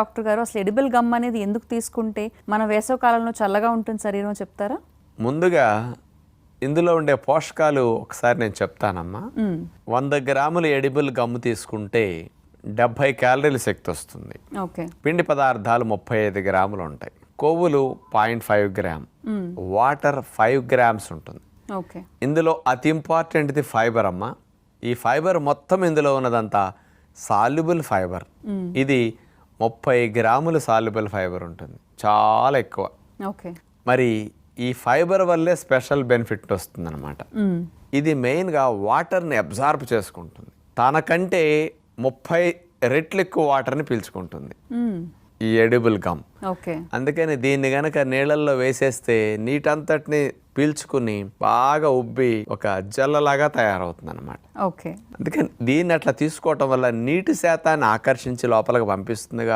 Doctor గారు అసలు edible gum అనేది ఎందుకు తీసుకుంటే మన వేసవ కాలంలో చల్లగా ఉంటుంది శరీరం చెప్తారా? ముందుగా ఇందులో ఉండే పోషకాలు ఒకసారి నేను చెప్తానమ్మా. మ్మ్. వంద గ్రాములు ఎడిబుల్ గమ్ము తీసుకుంటే డెబ్భై క్యాలరీల శక్తి వస్తుంది. ఓకే. పిండి పదార్థాలు ముప్పై ఐదు గ్రాములు ఉంటాయి. కొవ్వులు point five gram. Water five grams ఉంటుంది. ఓకే. ఇందులో అతి ఇంపార్టెంట్ది ఫైబర్ అమ్మ. ఈ ఫైబర్ మొత్తం ఇందులో ఉన్నదంతా సాల్యుబుల్ ఫైబర్. ఇది ముప్పై గ్రాముల సాల్యుబుల్ ఫైబర్ ఉంటుంది. చాలా ఎక్కువ. ఓకే. మరి ఈ ఫైబర్ వల్లే స్పెషల్ బెనిఫిట్ వస్తుందన్నమాట. ఇది మెయిన్గా వాటర్ని అబ్జార్బ్ చేసుకుంటుంది. తనకంటే ముప్పై రెట్లు ఎక్కువ వాటర్ని పీల్చుకుంటుంది. ఈ ఎడిబుల్ గమ్. ఓకే. అందుకని దీన్ని గనక నీళ్ళల్లో వేసేస్తే నీటంతటిని పీల్చుకుని బాగా ఉబ్బి ఒక జల్లలాగా తయారవుతుంది అనమాట ఓకే. అందుకని దీన్ని అట్లా తీసుకోవటం వల్ల నీటి శాతాన్ని ఆకర్షించి లోపలికి పంపిస్తుంది కాబట్టి